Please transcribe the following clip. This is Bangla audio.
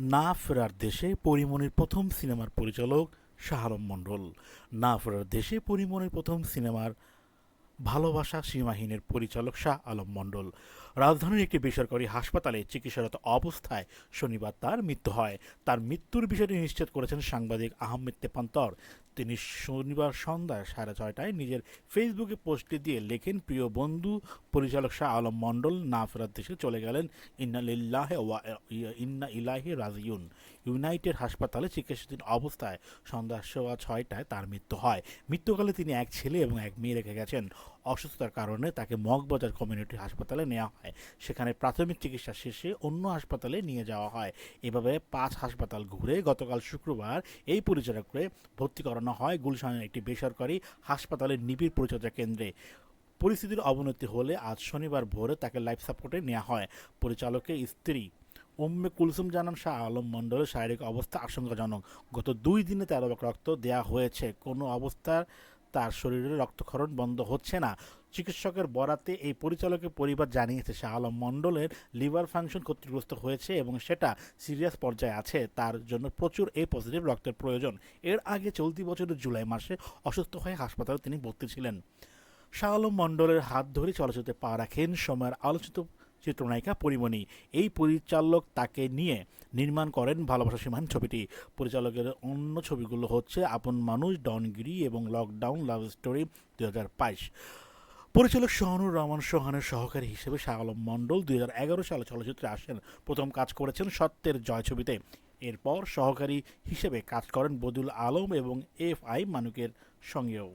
না ফেরার দেশে পরিমণির প্রথম সিনেমার পরিচালক শাহ আলম মণ্ডল। না ফেরার দেশে পরিমণির প্রথম সিনেমার ভালোবাসা সীমাহীনের পরিচালক শাহ আলম মণ্ডল। রাজধানীর একটি বেসরকারি হাসপাতালে চিকিৎসারত অবস্থায় শনিবার তার মৃত্যু হয়। তার মৃত্যুর বিষয়টি নিশ্চিত করেছেন সাংবাদিক আহমেদ তেপান্তর। তিনি শনিবার সন্ধ্যায় সাড়ে ছয়টায় নিজের ফেসবুকে পোস্টটি দিয়ে লেখেন, প্রিয় বন্ধু, পরিচালক শাহ আলম মণ্ডল না ফেরার দেশে চলে গেলেন। ইন্না লিল্লাহে ওয়া ইন্না ইলাহি রাজিউন। ইউনাইটেড হাসপাতালে চিকিৎসাধীন অবস্থায় সন্ধ্যা সোয়া ছয়টায় তার মৃত্যু হয়। মৃত্যুকালে তিনি এক ছেলে এবং এক মেয়ে রেখে গেছেন। অসুস্থতার কারণে তাকে মগবাজার কমিউনিটি হাসপাতালে নেওয়া হয়। সেখানে প্রাথমিক চিকিৎসা শেষে অন্য হাসপাতালে নিয়ে যাওয়া হয়। এভাবে পাঁচ হাসপাতাল ঘুরে গতকাল শুক্রবার এই পরিচালককে ভর্তি করানো হয় গুলশানের একটি বেসরকারি হাসপাতালের নিবিড় পরিচর্যা কেন্দ্রে। পরিস্থিতির অবনতি হলে আজ শনিবার ভোরে তাকে লাইফ সাপোর্টে নেওয়া হয়। পরিচালকের স্ত্রী উম্মে কুলসুম জানান, শাহ আলম মণ্ডলের শারীরিক অবস্থা আশঙ্কাজনক। গত দুই দিনে তেরো রক্ত দেয়া হয়েছে। কোনো অবস্থার তার শরীরে রক্তক্ষরণ বন্ধ হচ্ছে না। চিকিৎসকের বরাতে এই পরিচালকের পরিবার জানিয়েছে, শাহ আলম মণ্ডলের লিভার ফাংশন ক্ষতিগ্রস্ত হয়েছে এবং সেটা সিরিয়াস পর্যায়ে আছে। তার জন্য প্রচুর এ পজিটিভ রক্তের প্রয়োজন। এর আগে চলতি বছরের জুলাই মাসে অসুস্থ হয়ে হাসপাতালে তিনি ভর্তি ছিলেন। শাহ আলম মণ্ডলের হাত ধরে চলচ্চিত্রে পা রাখেন। সময়ের আলোচিত চিত্রনায়িকা পরিমণি। এই পরিচালক তাকে নিয়ে নির্মাণ করেন ভালোবাসা সীমান ছবিটি। পরিচালকের অন্য ছবিগুলো হচ্ছে আপন মানুষ, ডনগিরি এবং লকডাউন, লাভ স্টোরি দু হাজার বাইশ। পরিচালক শাহানুর রহমান সোহানের সহকারী হিসেবে শাহ আলম মণ্ডল দুই হাজার এগারো সালে চলচ্চিত্রে আসেন। প্রথম কাজ করেছেন সত্যের জয় ছবিতে। এরপর সহকারী হিসেবে কাজ করেন বদুল আলম এবং এফ আই মানুকের সঙ্গেও।